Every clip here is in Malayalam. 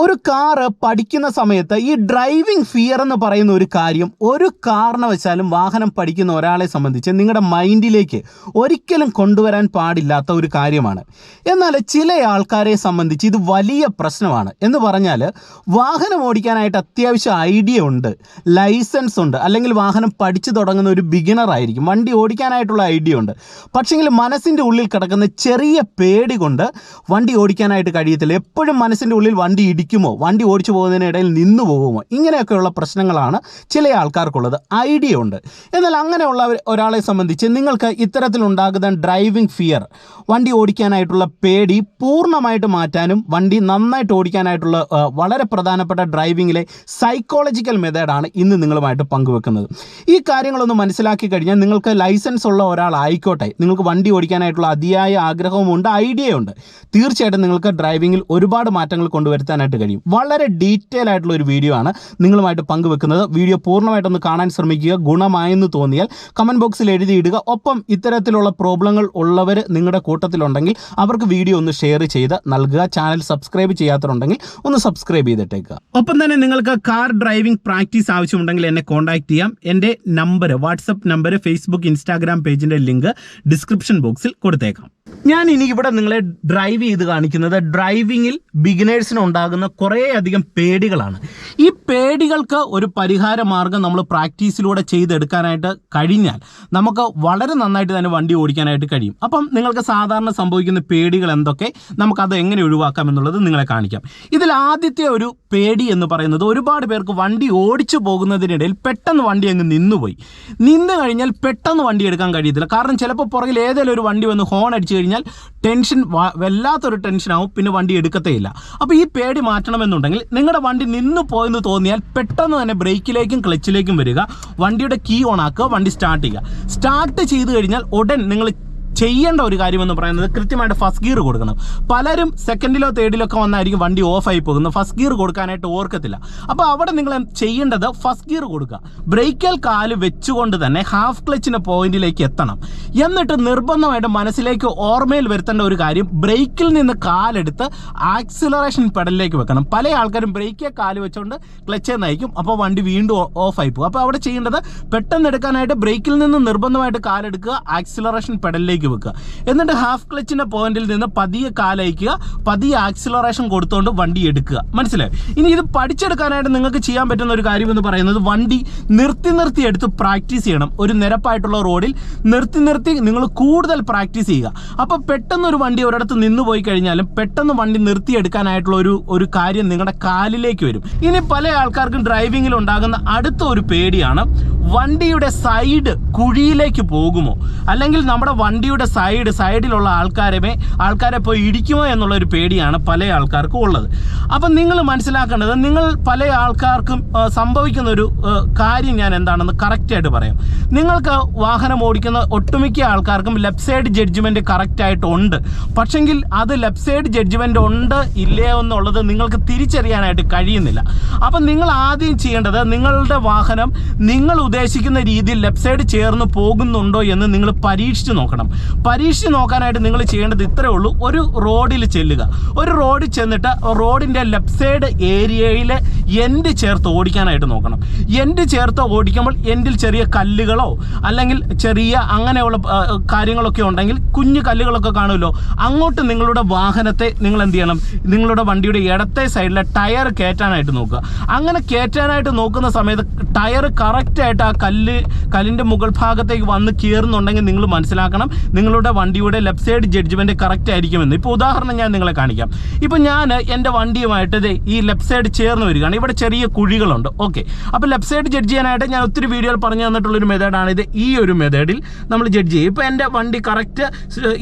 ഒരു കാറ് പഠിക്കുന്ന സമയത്ത് ഈ ഡ്രൈവിംഗ് ഫിയർ എന്ന് പറയുന്ന ഒരു കാര്യം ഒരു കാരണവശാലും വാഹനം പഠിക്കുന്ന ഒരാളെ സംബന്ധിച്ച് നിങ്ങളുടെ മൈൻഡിലേക്ക് ഒരിക്കലും കൊണ്ടുവരാൻ പാടില്ലാത്ത ഒരു കാര്യമാണ്. എന്നാൽ ചില ആൾക്കാരെ സംബന്ധിച്ച് ഇത് വലിയ പ്രശ്നമാണ്. എന്ന് പറഞ്ഞാൽ വാഹനം ഓടിക്കാനായിട്ട് അത്യാവശ്യം ഐഡിയ ഉണ്ട് ലൈസൻസ് ഉണ്ട് അല്ലെങ്കിൽ വാഹനം പഠിച്ചു തുടങ്ങുന്ന ഒരു ബിഗിനർ ആയിരിക്കും. വണ്ടി ഓടിക്കാനായിട്ടുള്ള ഐഡിയ ഉണ്ട്. പക്ഷേങ്കിൽ മനസ്സിന്റെ ഉള്ളിൽ കിടക്കുന്ന ചെറിയ പേടി കൊണ്ട് വണ്ടി ഓടിക്കാനായിട്ട് കഴിയത്തില്ല. എപ്പോഴും മനസ്സിന്റെ ഉള്ളിൽ വണ്ടി ഇടിക്കുമോ വണ്ടി ഓടിച്ചു പോകുന്നതിനിടയിൽ നിന്നു പോകുമോ? ഇങ്ങനെയൊക്കെയുള്ള പ്രശ്നങ്ങളാണ് ചില ആൾക്കാർക്കുള്ളത്. ഐഡിയ ഉണ്ട്. എന്നാൽ അങ്ങനെയുള്ള ഒരു- ഒരാളെ സംബന്ധിച്ച് നിങ്ങൾക്ക് ഇത്തരത്തിലുണ്ടാകുന്ന ഡ്രൈവിംഗ് ഫിയർ വണ്ടി ഓടിക്കാനായിട്ടുള്ള പേടി പൂർണമായിട്ട് മാറ്റാനും വണ്ടി നന്നായിട്ട് ഓടിക്കാനായിട്ടുള്ള വളരെ പ്രധാനപ്പെട്ട ഡ്രൈവിങ്ങിലെ സൈക്കോളജിക്കൽ മെത്തേഡാണ് ഇന്ന് നിങ്ങളുമായിട്ട് പങ്കുവെക്കുന്നത്. ഈ കാര്യങ്ങളൊന്ന് മനസ്സിലാക്കി കഴിഞ്ഞാൽ നിങ്ങൾക്ക് ലൈസൻസ് ഉള്ള ഒരാളായിക്കോട്ടെ നിങ്ങൾക്ക് വണ്ടി ഓടിക്കാനായിട്ടുള്ള അതിയായ ആഗ്രഹവുമുണ്ട് ഐഡിയയുണ്ട് തീർച്ചയായിട്ടും നിങ്ങൾക്ക് ഡ്രൈവിങ്ങിൽ ഒരുപാട് മാറ്റങ്ങൾ കൊണ്ടുവരുത്താനായിട്ട് കഴിയും. വളരെ ഡീറ്റെയിൽ ആയിട്ടുള്ള ഒരു വീഡിയോ ആണ് നിങ്ങളുമായിട്ട് പങ്കുവെക്കുന്നത്. വീഡിയോ പൂർണമായിട്ടൊന്ന് കാണാൻ ശ്രമിക്കുക. ഗുണമായെന്ന് തോന്നിയാൽ കമന്റ് ബോക്സിൽ എഴുതിയിടുക. ഒപ്പം ഇത്തരത്തിലുള്ള പ്രോബ്ലങ്ങൾ ഉള്ളവർ നിങ്ങളുടെ കൂട്ടത്തിലുണ്ടെങ്കിൽ അവർക്ക് വീഡിയോ ഒന്ന് ഷെയർ ചെയ്ത് നൽകുക. ചാനൽ സബ്സ്ക്രൈബ് ചെയ്യാത്തവരുണ്ടെങ്കിൽ ഒന്ന് സബ്സ്ക്രൈബ് ചെയ്തിട്ടേക്കുക ഒപ്പം തന്നെ നിങ്ങൾക്ക് കാർ ഡ്രൈവിംഗ് പ്രാക്ടീസ് ആവശ്യമുണ്ടെങ്കിൽ എന്നെ കോൺടാക്ട് ചെയ്യാം. എന്റെ number WhatsApp number Facebook Instagram പേജിന്റെ ലിങ്ക് ഡിസ്ക്രിപ്ഷൻ ബോക്സിൽ കൊടുത്തേക്കാം. ഞാൻ ഇനി ഇവിടെ നിങ്ങളെ ഡ്രൈവ് ചെയ്ത് കാണിക്കുന്നത്. ഡ്രൈവിങ്ങിൽ ബിഗിനേഴ്സിന് ഉണ്ടാകുന്ന കുറേയധികം പേടികളാണ്. ഈ പേടികൾക്ക് ഒരു പരിഹാര മാർഗം നമ്മൾ പ്രാക്ടീസിലൂടെ ചെയ്തെടുക്കാനായിട്ട് കഴിഞ്ഞാൽ നമുക്ക് വളരെ നന്നായിട്ട് തന്നെ വണ്ടി ഓടിക്കാനായിട്ട് കഴിയും. അപ്പം നിങ്ങൾക്ക് സാധാരണ സംഭവിക്കുന്ന പേടികൾ എന്തൊക്കെ? നമുക്കത് എങ്ങനെ ഒഴിവാക്കാം എന്നുള്ളത് നിങ്ങളെ കാണിക്കാം. ഇതിൽ ആദ്യത്തെ ഒരു പേടി എന്ന് പറയുന്നത് ഒരുപാട് പേർക്ക് വണ്ടി ഓടിച്ചു പോകുന്നതിനിടയിൽ പെട്ടെന്ന് വണ്ടി അങ്ങ് നിന്നുപോയി. നിന്ന് കഴിഞ്ഞാൽ പെട്ടെന്ന് വണ്ടി എടുക്കാൻ കഴിയത്തില്ല. കാരണം ചിലപ്പോൾ പുറകിൽ ഏതെങ്കിലും ഒരു വണ്ടി വന്ന് ഹോൺ അടിച്ചു കഴിഞ്ഞാൽ ടെൻഷൻ വല്ലാത്തൊരു ടെൻഷനാവും പിന്നെ വണ്ടി എടുക്കത്തേ ഇല്ല അപ്പോൾ ഈ പേടി മാറ്റണമെന്നുണ്ടെങ്കിൽ നിങ്ങളുടെ വണ്ടി നിന്ന് പോയെന്ന് തോന്നിയാൽ പെട്ടെന്ന് തന്നെ ബ്രേക്കിലേക്കും ക്ലച്ചിലേക്കും വരിക വണ്ടിയുടെ കീ ഓൺ ആക്കുക വണ്ടി സ്റ്റാർട്ട് ചെയ്യുക. സ്റ്റാർട്ട് ചെയ്ത് കഴിഞ്ഞാൽ ഉടൻ നിങ്ങൾ ചെയ്യേണ്ട ഒരു കാര്യമെന്ന് പറയുന്നത് കൃത്യമായിട്ട് ഫസ്റ്റ് ഗിയർ കൊടുക്കണം. പലരും സെക്കൻഡിലോ തേർഡിലോ ഒക്കെ വന്നായിരിക്കും വണ്ടി ഓഫായി പോകുന്നത്. ഫസ്റ്റ് ഗിയർ കൊടുക്കാനായിട്ട് ഓർക്കത്തില്ല. അപ്പോൾ അവിടെ നിങ്ങൾ ചെയ്യേണ്ടത്? ഫസ്റ്റ് ഗിയർ കൊടുക്കുക. ബ്രേക്കൽ കാൽ വെച്ചുകൊണ്ട് തന്നെ ഹാഫ് ക്ലച്ചിന്റെ പോയിന്റിലേക്ക് എത്തണം. എന്നിട്ട് നിർബന്ധമായിട്ട് മനസ്സിലേക്ക് ഓർമ്മയിൽ വരുത്തേണ്ട ഒരു കാര്യം ബ്രേക്കിൽ നിന്ന് കാലെടുത്ത് ആക്സിലറേഷൻ പെഡലിലേക്ക് വെക്കണം. പല ആൾക്കാരും ബ്രേക്കിൽ കാൽ വെച്ചുകൊണ്ട് ക്ലച്ചേ നയിക്കും. അപ്പോൾ വണ്ടി വീണ്ടും ഓഫായി പോകും. അപ്പോൾ അവിടെ ചെയ്യേണ്ടത് പെട്ടെന്ന് എടുക്കാനായിട്ട് ബ്രേക്കിൽ നിന്ന് നിർബന്ധമായിട്ട് കാലെടുക്കുക ആക്സിലറേഷൻ പെഡലിലേക്ക് വെക്കുക. എന്നിട്ട് ഹാഫ് ക്ലച്ചിന്റെ പോയിന്റിൽ നിന്ന് പതിയെ കാലയക്കുക പതിയെ ആക്സിലറേഷൻ കൊടുത്തുകൊണ്ട് വണ്ടി എടുക്കുക. മനസ്സിലായി? ഇനി ഇത് പഠിച്ചെടുക്കാനായിട്ട് നിങ്ങൾക്ക് ചെയ്യാൻ പറ്റുന്ന ഒരു കാര്യം എന്ന് പറയുന്നത് വണ്ടി നിർത്തി നിർത്തി എടുത്ത് പ്രാക്ടീസ് ചെയ്യണം. ഒരു നിരപ്പായിട്ടുള്ള റോഡിൽ നിർത്തി നിർത്തി നിങ്ങൾ കൂടുതൽ പ്രാക്ടീസ് ചെയ്യുക. അപ്പോൾ പെട്ടെന്ന് ഒരു വണ്ടി ഒരിടത്ത് നിന്ന് പോയി കഴിഞ്ഞാലും പെട്ടെന്ന് വണ്ടി നിർത്തിയെടുക്കാനായിട്ടുള്ള ഒരു ഒരു കാര്യം നിങ്ങളുടെ കാലിലേക്ക് വരും. ഇനി പല ആൾക്കാർക്കും ഡ്രൈവിങ്ങിൽ ഉണ്ടാകുന്ന അടുത്ത ഒരു പേടിയാണ് വണ്ടിയുടെ സൈഡ് കുഴിയിലേക്ക് പോകുമോ? അല്ലെങ്കിൽ നമ്മുടെ വണ്ടിയുടെ സൈഡ് സൈഡിലുള്ള ആൾക്കാരെ ആൾക്കാരെ പോയി ഇടിക്കുമോ എന്നുള്ള ഒരു പേടിയാണ് പല ആൾക്കാർക്കും ഉള്ളത്. അപ്പം നിങ്ങൾ മനസ്സിലാക്കേണ്ടത് നിങ്ങൾ പല ആൾക്കാർക്കും സംഭവിക്കുന്ന ഒരു കാര്യം ഞാൻ എന്താണെന്ന് കറക്റ്റായിട്ട് പറയാം. നിങ്ങൾക്ക് വാഹനം ഓടിക്കുന്ന ഒട്ടുമിക്ക ആൾക്കാർക്കും ലെഫ്റ്റ് സൈഡ് ജഡ്ജ്മെന്റ് കറക്റ്റായിട്ടുണ്ട് പക്ഷെങ്കിൽ അത് ലെഫ്റ്റ് സൈഡ് ജഡ്ജ്മെന്റ് ഉണ്ട് ഇല്ലയോ എന്നുള്ളത് നിങ്ങൾക്ക് തിരിച്ചറിയാനായിട്ട് കഴിയുന്നില്ല. അപ്പം നിങ്ങൾ ആദ്യം ചെയ്യേണ്ടത് നിങ്ങളുടെ വാഹനം നിങ്ങൾ ഉദ്ദേശിക്കുന്ന രീതിയിൽ ലെഫ്റ്റ് സൈഡ് ചേർന്ന് പോകുന്നുണ്ടോ എന്ന് നിങ്ങൾ പരീക്ഷിച്ച് നോക്കണം. പരീക്ഷിച്ച് നോക്കാനായിട്ട് നിങ്ങൾ ചെയ്യേണ്ടത് ഇത്രേ ഉള്ളൂ. ഒരു റോഡിൽ ചെല്ലുക. ഒരു റോഡിൽ ചെന്നിട്ട് റോഡിന്റെ ലെഫ്റ്റ് സൈഡ് ഏരിയയിൽ എൻഡ് ചേർത്ത് ഓടിക്കാനായിട്ട് നോക്കണം. എൻഡ് ചേർത്ത് ഓടിക്കുമ്പോൾ എൻഡിൽ ചെറിയ കല്ലുകളോ അല്ലെങ്കിൽ ചെറിയ അങ്ങനെയുള്ള കാര്യങ്ങളൊക്കെ ഉണ്ടെങ്കിൽ കുഞ്ഞു കല്ലുകളൊക്കെ കാണുമല്ലോ. അങ്ങോട്ട് നിങ്ങളുടെ വാഹനത്തെ നിങ്ങൾ എന്ത് ചെയ്യണം? നിങ്ങളുടെ വണ്ടിയുടെ ഇടത്തെ സൈഡിലെ ടയർ കയറ്റാനായിട്ട് നോക്കുക. അങ്ങനെ കയറ്റാനായിട്ട് നോക്കുന്ന സമയത്ത് ടയർ കറക്റ്റായിട്ട് ആ കല്ല് കല്ലിന്റെ മുകൾ ഭാഗത്തേക്ക് വന്ന് കയറുന്നുണ്ടെങ്കിൽ നിങ്ങൾ മനസ്സിലാക്കണം നിങ്ങളുടെ വണ്ടിയുടെ ലെഫ്റ്റ് സൈഡ് ജഡ്ജ്മെന്റ് കറക്റ്റ് ആയിരിക്കുമെന്ന്. ഇപ്പോൾ ഉദാഹരണം ഞാൻ നിങ്ങളെ കാണിക്കാം. ഇപ്പോൾ ഞാൻ എന്റെ വണ്ടിയുമായിട്ട് ഈ ലെഫ്റ്റ് സൈഡ് ചേർന്ന് വരികയാണ്. ഇവിടെ ചെറിയ കുഴികളുണ്ട്. ഓക്കെ അപ്പോൾ ലെഫ്റ്റ് സൈഡ് ജഡ്ജ് ചെയ്യാനായിട്ട് ഞാൻ ഒത്തിരി വീഡിയോയിൽ പറഞ്ഞു തന്നിട്ടുള്ളൊരു മെത്തേഡാണ് ഇത്. ഈ ഒരു മെത്തേഡിൽ നമ്മൾ ജഡ്ജ് ചെയ്യും. ഇപ്പോൾ എന്റെ വണ്ടി കറക്റ്റ്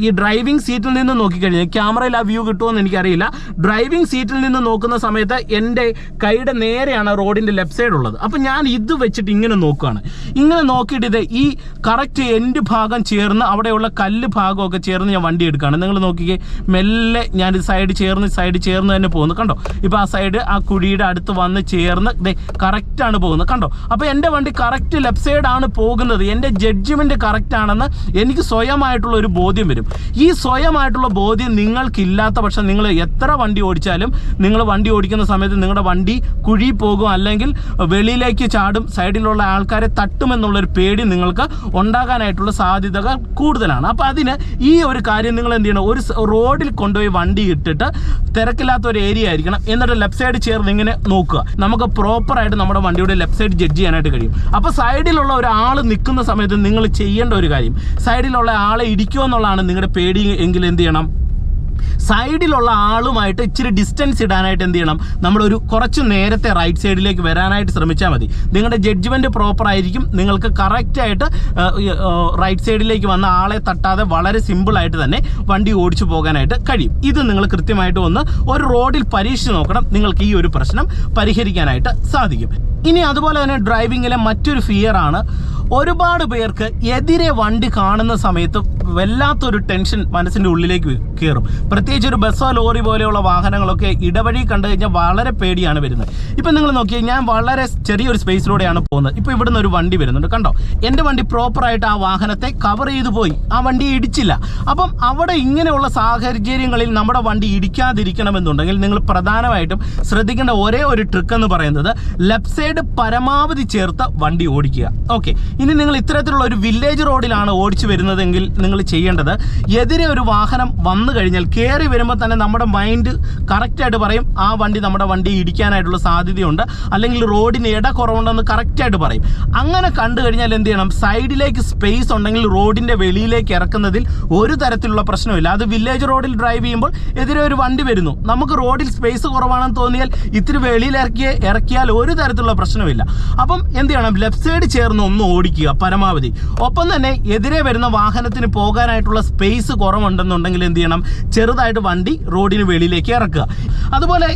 ഈ ഡ്രൈവിംഗ് സീറ്റിൽ നിന്ന് നോക്കിക്കഴിഞ്ഞാൽ ക്യാമറയിൽ ആ വ്യൂ കിട്ടുമെന്ന് എനിക്കറിയില്ല. ഡ്രൈവിംഗ് സീറ്റിൽ നിന്ന് നോക്കുന്ന സമയത്ത് എന്റെ കൈയുടെ നേരെയാണ് റോഡിന്റെ ലെഫ്റ്റ് സൈഡ് ഉള്ളത്. അപ്പോൾ ഞാൻ ഇത് വെച്ചിട്ട് ഇങ്ങനെ നോക്കുകയാണ് ഇങ്ങനെ നോക്കിയിട്ട് ഇത് ഈ കറക്റ്റ് എന്റെ ഭാഗം ചേർന്ന് അവിടെയുള്ള കല്ല് ഭാഗമൊക്കെ ചേർന്ന് ഞാൻ വണ്ടി എടുക്കുകയാണ് നിങ്ങൾ നോക്കിക്കേ മെല്ലെ ഞാൻ സൈഡ് ചേർന്ന് സൈഡ് ചേർന്ന് തന്നെ പോകുന്നു. കണ്ടോ? ഇപ്പോൾ ആ സൈഡ് ആ കുഴിയുടെ അടുത്ത് വന്ന് ചേർന്ന് കറക്റ്റാണ് പോകുന്നത്. കണ്ടോ? അപ്പോൾ എന്റെ വണ്ടി കറക്റ്റ് ലെഫ്റ്റ് സൈഡാണ് പോകുന്നത്. എന്റെ ജഡ്ജ്മെന്റ് കറക്റ്റ് ആണെന്ന് എനിക്ക് സ്വയമായിട്ടുള്ള ഒരു ബോധ്യം വരും. ഈ സ്വയമായിട്ടുള്ള ബോധ്യം നിങ്ങൾക്കില്ലാത്ത പക്ഷം നിങ്ങൾ എത്ര വണ്ടി ഓടിച്ചാലും നിങ്ങൾ വണ്ടി ഓടിക്കുന്ന സമയത്ത് നിങ്ങളുടെ വണ്ടി കുഴി പോകും. അല്ലെങ്കിൽ വെളിയിലേക്ക് ചാടും. സൈഡിലുള്ള ആൾക്കാരെ തട്ടുമെന്നുള്ളൊരു പേടി നിങ്ങൾക്ക് ഉണ്ടാകാനായിട്ടുള്ള സാധ്യതകൾ കൂടുതലാണ്. അപ്പോൾ അതിന് ഈ ഒരു കാര്യം നിങ്ങൾ എന്ത് ചെയ്യണം? ഒരു റോഡിൽ കൊണ്ടുപോയി വണ്ടി ഇട്ടിട്ട് തിരക്കില്ലാത്ത ഒരു ഏരിയ ആയിരിക്കണം. എന്നിട്ട് ലെഫ്റ്റ് സൈഡ് ചേർന്ന് ഇങ്ങനെ നോക്കുക. നമുക്ക് പ്രോപ്പറായിട്ട് നമ്മുടെ വണ്ടിയുടെ ലെഫ്റ്റ് സൈഡ് ജഡ്ജ് ചെയ്യാനായിട്ട് കഴിയും. അപ്പോൾ സൈഡിലുള്ള ഒരാൾ നിൽക്കുന്ന സമയത്ത് നിങ്ങൾ ചെയ്യേണ്ട ഒരു കാര്യം. സൈഡിലുള്ള ആളെ ഇടിക്കുമോ എന്നുള്ളതാണ് നിങ്ങളുടെ പേടി എങ്കിൽ എന്ത് ചെയ്യണം? സൈഡിലുള്ള ആളുമായിട്ട് ഇച്ചിരി ഡിസ്റ്റൻസ് ഇടാനായിട്ട് എന്ത് ചെയ്യണം? നമ്മളൊരു കുറച്ച് നേരത്തെ റൈറ്റ് സൈഡിലേക്ക് വരാനായിട്ട് ശ്രമിച്ചാൽ മതി. നിങ്ങളുടെ ജഡ്ജ്മെന്റ് പ്രോപ്പർ ആയിരിക്കും. നിങ്ങൾക്ക് കറക്റ്റായിട്ട് റൈറ്റ് സൈഡിലേക്ക് വന്ന ആളെ തട്ടാതെ വളരെ സിമ്പിളായിട്ട് തന്നെ വണ്ടി ഓടിച്ചു പോകാനായിട്ട് കഴിയും. ഇത് നിങ്ങൾ കൃത്യമായിട്ട് ഒന്ന് ഒരു റോഡിൽ പരീക്ഷിച്ച് നോക്കണം. നിങ്ങൾക്ക് ഈ ഒരു പ്രശ്നം പരിഹരിക്കാനായിട്ട് സാധിക്കും. ഇനി അതുപോലെ തന്നെ ഡ്രൈവിങ്ങിലെ മറ്റൊരു ഫിയർ ആണ്. ഒരുപാട് പേർക്ക് എതിരെ വണ്ടി കാണുന്ന സമയത്ത് വല്ലാത്തൊരു ടെൻഷൻ മനസ്സിന്റെ ഉള്ളിലേക്ക് കയറും. പ്രത്യേകിച്ച് ഒരു ബസ്സോ ലോറി പോലെയുള്ള വാഹനങ്ങളൊക്കെ ഇടവഴി കണ്ടു കഴിഞ്ഞാൽ വളരെ പേടിയാണ് വരുന്നത്. ഇപ്പം നിങ്ങൾ നോക്കിയാൽ ഞാൻ വളരെ ചെറിയൊരു സ്പേസിലൂടെയാണ് പോകുന്നത്. ഇപ്പോൾ ഇവിടുന്ന് ഒരു വണ്ടി വരുന്നുണ്ട്. കണ്ടോ? എന്റെ വണ്ടി പ്രോപ്പറായിട്ട് ആ വാഹനത്തെ കവർ ചെയ്തു പോയി. ആ വണ്ടി ഇടിച്ചില്ല. അപ്പം അവിടെ ഇങ്ങനെയുള്ള സാഹചര്യങ്ങളിൽ നമ്മുടെ വണ്ടി ഇടിക്കാതിരിക്കണമെന്നുണ്ടെങ്കിൽ നിങ്ങൾ പ്രധാനമായിട്ടും ശ്രദ്ധിക്കേണ്ട ഒരേ ഒരു ട്രിക്ക് എന്ന് പറയുന്നത് ലെഫ്റ്റ് സൈഡ് പരമാവധി ചേർത്ത് വണ്ടി ഓടിക്കുക. ഓക്കെ ഇനി നിങ്ങൾ ഇത്തരത്തിലുള്ള ഒരു വില്ലേജ് റോഡിലാണ് ഓടിച്ചു വരുന്നതെങ്കിൽ നിങ്ങൾ ചെയ്യേണ്ടത് എതിരെ ഒരു വാഹനം വന്നു കഴിഞ്ഞാൽ കയറി വരുമ്പോൾ തന്നെ നമ്മുടെ മൈൻഡ് കറക്റ്റായിട്ട് പറയും ആ വണ്ടി നമ്മുടെ വണ്ടി ഇടിക്കാനായിട്ടുള്ള സാധ്യതയുണ്ട്. അല്ലെങ്കിൽ റോഡിന് ഇട കുറവുണ്ടെന്ന് കറക്റ്റായിട്ട് പറയും. അങ്ങനെ കണ്ടു കഴിഞ്ഞാൽ എന്ത് ചെയ്യണം? സൈഡിലേക്ക് സ്പേസ് ഉണ്ടെങ്കിൽ റോഡിന്റെ വെളിയിലേക്ക് ഇറക്കുന്നതിൽ ഒരു തരത്തിലുള്ള പ്രശ്നമില്ല. അത് വില്ലേജ് റോഡിൽ ഡ്രൈവ് ചെയ്യുമ്പോൾ എതിരെ ഒരു വണ്ടി വരുന്നു. നമുക്ക് റോഡിൽ സ്പേസ് കുറവാണെന്ന് തോന്നിയാൽ ഇത്തിരി വെളിയിൽ ഇറക്കിയ ഇറക്കിയാൽ ഒരു തരത്തിലുള്ള പ്രശ്നമില്ല. അപ്പം എന്ത് ചെയ്യണം? ലെഫ്റ്റ് സൈഡ് ചേർന്ന് ഒന്ന് ഓടിക്കുക പരമാവധി. ഒപ്പം തന്നെ എതിരെ വരുന്ന വാഹനത്തിന് പോകാനായിട്ടുള്ള സ്പേസ് കുറവുണ്ടെന്നുണ്ടെങ്കിൽ എന്ത് ചെയ്യണം? ചെറുതായിട്ട് വണ്ടി റോഡിന് വെളിയിലേക്ക് ഇറക്കുക. അതുപോലെ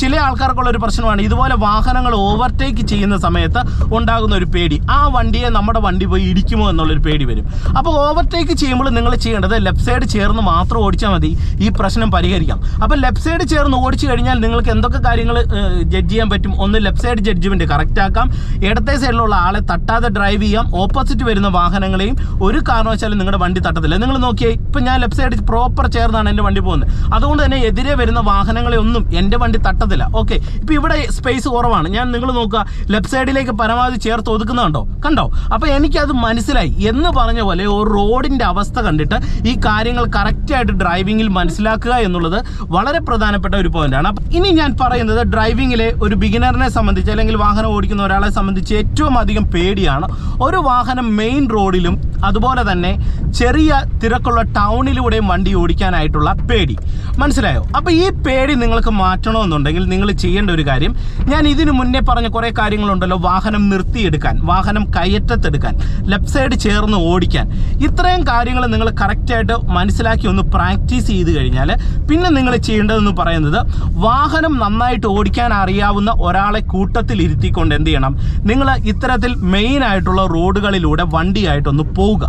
ചില ആൾക്കാർക്കുള്ള ഒരു പ്രശ്നമാണ്. ഇതുപോലെ വാഹനങ്ങൾ ഓവർടേക്ക് ചെയ്യുന്ന സമയത്ത് ഉണ്ടാകുന്ന ഒരു പേടി. ആ വണ്ടിയെ നമ്മുടെ വണ്ടി പോയി ഇടിക്കുമോ എന്നുള്ളൊരു പേടി വരും. അപ്പോൾ ഓവർടേക്ക് ചെയ്യുമ്പോൾ നിങ്ങൾ ചെയ്യേണ്ടത് ലെഫ്റ്റ് സൈഡ് ചേർന്ന് മാത്രം ഓടിച്ചാൽ മതി. ഈ പ്രശ്നം പരിഹരിക്കാം. അപ്പോൾ ലെഫ്റ്റ് സൈഡ് ചേർന്ന് ഓടിച്ചു കഴിഞ്ഞാൽ നിങ്ങൾക്ക് എന്തൊക്കെ കാര്യങ്ങൾ ജഡ്ജ് ചെയ്യാൻ പറ്റും? ഒന്ന് ലെഫ്റ്റ് സൈഡ് ജഡ്ജ്മെന്റ് കറക്റ്റ് ആക്കാം. ഇടത്തെ സൈഡിലുള്ള ആളെ തട്ടാതെ ഡ്രൈവ് ചെയ്യാം. ഓപ്പോസിറ്റ് വരുന്ന വാഹനങ്ങളെയും ഒരു കാരണവശാലും നിങ്ങളുടെ വണ്ടി തട്ടത്തില്ല. നിങ്ങൾ നോക്കിയാൽ ഇപ്പം ഞാൻ ലെഫ്റ്റ് സൈഡ് പ്രോപ്പർ ചേർന്നാണ് എന്റെ വണ്ടി പോകുന്നത്. അതുകൊണ്ട് തന്നെ എതിരെ വരുന്ന വാഹനങ്ങളെ ഒന്നും എന്റെ വണ്ടി തട്ടത്തില്ല. ഓക്കെ ഇപ്പൊ ഇവിടെ സ്പേസ് കുറവാണ്. ഞാൻ നിങ്ങൾ നോക്കുക. ലെഫ്റ്റ് സൈഡിലേക്ക് പരമാവധി ചേർത്ത് ഒതുക്കുന്നുണ്ടോ കണ്ടോ? അപ്പോൾ എനിക്കത് മനസ്സിലായി. എന്ന് പറഞ്ഞ പോലെ ഒരു റോഡിന്റെ അവസ്ഥ കണ്ടിട്ട് ഈ കാര്യങ്ങൾ കറക്റ്റായിട്ട് ഡ്രൈവിംഗിൽ മനസ്സിലാക്കുക എന്നുള്ളത് വളരെ പ്രധാനപ്പെട്ട ഒരു പോയിന്റാണ് ഇനി ഞാൻ പറയുന്നത് ഡ്രൈവിംഗിലെ ഒരു ബിഗിനറിനെ സംബന്ധിച്ച് അല്ലെങ്കിൽ വാഹനം ഓടിക്കുന്ന ഒരാളെ സംബന്ധിച്ച് ഏറ്റവും അധികം പേടിയാണ്. ഒരു വാഹനം മെയിൻ റോഡിലും അതുപോലെ തന്നെ ചെറിയ തിരക്കുള്ള ടൗണിലൂടെയും വണ്ടി ഓടിക്കാനായിട്ടുള്ള പേടി. മനസ്സിലായോ? അപ്പോൾ ഈ പേടി നിങ്ങൾക്ക് മാറ്റണമെന്നുണ്ടെങ്കിൽ നിങ്ങൾ ചെയ്യേണ്ട ഒരു കാര്യം ഞാൻ ഇതിനു മുന്നേ പറഞ്ഞ കുറേ കാര്യങ്ങളുണ്ടല്ലോ വാഹനം നിർത്തിയെടുക്കാൻ വാഹനം കയറ്റത്തെടുക്കാൻ ലെഫ്റ്റ് സൈഡ് ചേർന്ന് ഓടിക്കാൻ. ഇത്രയും കാര്യങ്ങൾ നിങ്ങൾ കറക്റ്റായിട്ട് മനസ്സിലാക്കി ഒന്ന് പ്രാക്ടീസ് ചെയ്ത് കഴിഞ്ഞാൽ പിന്നെ നിങ്ങൾ ചെയ്യേണ്ടതെന്ന് പറയുന്നത് വാഹനം നന്നായിട്ട് ഓടിക്കാൻ അറിയാവുന്ന ഒരാളെ കൂട്ടത്തിൽ ഇരുത്തിക്കൊണ്ട് എന്ത് ചെയ്യണം? നിങ്ങൾ ഇത്തരത്തിൽ മെയിൻ ആയിട്ടുള്ള റോഡുകളിലൂടെ വണ്ടിയായിട്ടൊന്ന് പോവുക.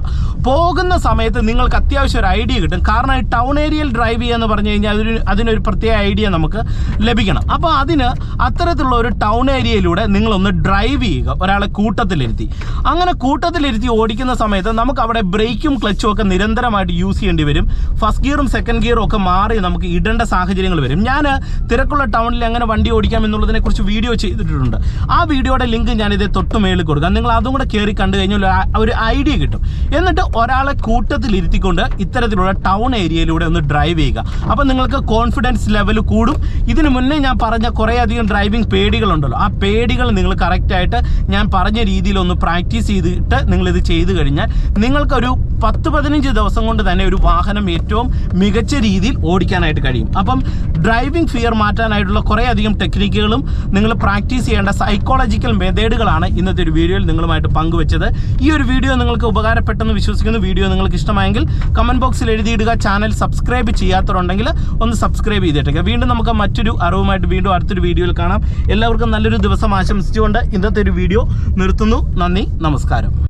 പോകുന്ന സമയത്ത് നിങ്ങൾക്ക് അത്യാവശ്യം ഒരു ഐഡിയ കിട്ടും. കാരണം ഈ ടൗൺ ഏരിയയിൽ ഡ്രൈവ് ചെയ്യുക എന്ന് പറഞ്ഞു കഴിഞ്ഞാൽ അതിന് അതിനൊരു പ്രത്യേക ഐഡിയ നമുക്ക് ലഭിക്കണം. അപ്പോൾ അതിന് അത്തരത്തിലുള്ള ഒരു ടൗൺ ഏരിയയിലൂടെ നിങ്ങളൊന്ന് ഡ്രൈവ് ചെയ്യുക. ഒരാളെ കൂട്ടത്തിലിരുത്തി അങ്ങനെ കൂട്ടത്തിലിരുത്തി ഓടിക്കുന്ന സമയത്ത് നമുക്ക് അവിടെ ബ്രേക്കും ക്ലച്ചും ഒക്കെ നിരന്തരമായിട്ട് യൂസ് ചെയ്യേണ്ടി വരും. ഗിയറും സെക്കൻഡ് ഗിയറും ഒക്കെ മാറി നമുക്ക് ഇടേണ്ട സാഹചര്യങ്ങൾ വരും. ഞാൻ തിരക്കുള്ള ടൗണിൽ എങ്ങനെ വണ്ടി ഓടിക്കാം എന്നുള്ളതിനെ കുറിച്ച് വീഡിയോ ചെയ്തിട്ടുണ്ട്. ആ വീഡിയോയുടെ ലിങ്ക് ഞാൻ ഇതേ തൊട്ട് മേളിൽ കൊടുക്കാം. നിങ്ങൾ അതും കൂടെ കയറി കണ്ടു കഴിഞ്ഞാൽ ഒരു ഐഡിയ കിട്ടും. എന്നിട്ട് ഒരാളെ കൂട്ടത്തിൽ ഇരുത്തിക്കൊണ്ട് ഇത്തരത്തിലുള്ള ടൗൺ ഏരിയയിലൂടെ ഒന്ന് ഡ്രൈവ് ചെയ്യുക. അപ്പോൾ നിങ്ങൾക്ക് കോൺഫിഡൻസ് ലെവൽ കൂടും. ഇതിനു മുന്നേ ഞാൻ പറഞ്ഞ കുറേയധികം ഡ്രൈവിംഗ് പേടികളുണ്ടല്ലോ. ആ പേടികൾ നിങ്ങൾ കറക്റ്റായിട്ട് ഞാൻ പറഞ്ഞ രീതിയിൽ ഒന്ന് പ്രാക്ടീസ് ചെയ്തിട്ട് നിങ്ങളിത് ചെയ്തു കഴിഞ്ഞാൽ നിങ്ങൾക്കൊരു പത്ത് പതിനഞ്ച് ദിവസം കൊണ്ട് തന്നെ ഒരു വാഹനം ഏറ്റവും അല്പം മികച്ച രീതിയിൽ ഓടിക്കാനായിട്ട് കഴിയും. അപ്പം ഡ്രൈവിംഗ് ഫിയർ മാറ്റാനായിട്ടുള്ള കുറേയധികം ടെക്നിക്കുകളും നിങ്ങൾ പ്രാക്ടീസ് ചെയ്യേണ്ട സൈക്കോളജിക്കൽ മെത്തേഡുകളാണ് ഇന്നത്തെ ഒരു വീഡിയോയിൽ നിങ്ങളുമായിട്ട് പങ്കുവച്ചത്. ഈ ഒരു വീഡിയോ നിങ്ങൾക്ക് ഉപകാരപ്പെട്ടെന്ന് വിശ്വസിക്കുന്നു. വീഡിയോ നിങ്ങൾക്ക് ഇഷ്ടമായെങ്കിൽ കമന്റ് ബോക്സിൽ എഴുതിയിടുക ചാനൽ സബ്സ്ക്രൈബ് ചെയ്യാത്തവരുണ്ടെങ്കിൽ ഒന്ന് സബ്സ്ക്രൈബ് ചെയ്തിട്ടേക്കുക വീണ്ടും നമുക്ക് മറ്റൊരു അറിവുമായിട്ട് വീണ്ടും അടുത്തൊരു വീഡിയോയിൽ കാണാം. എല്ലാവർക്കും നല്ലൊരു ദിവസം ആശംസിച്ചുകൊണ്ട് ഇന്നത്തെ ഒരു വീഡിയോ നിർത്തുന്നു. നന്ദി നമസ്കാരം.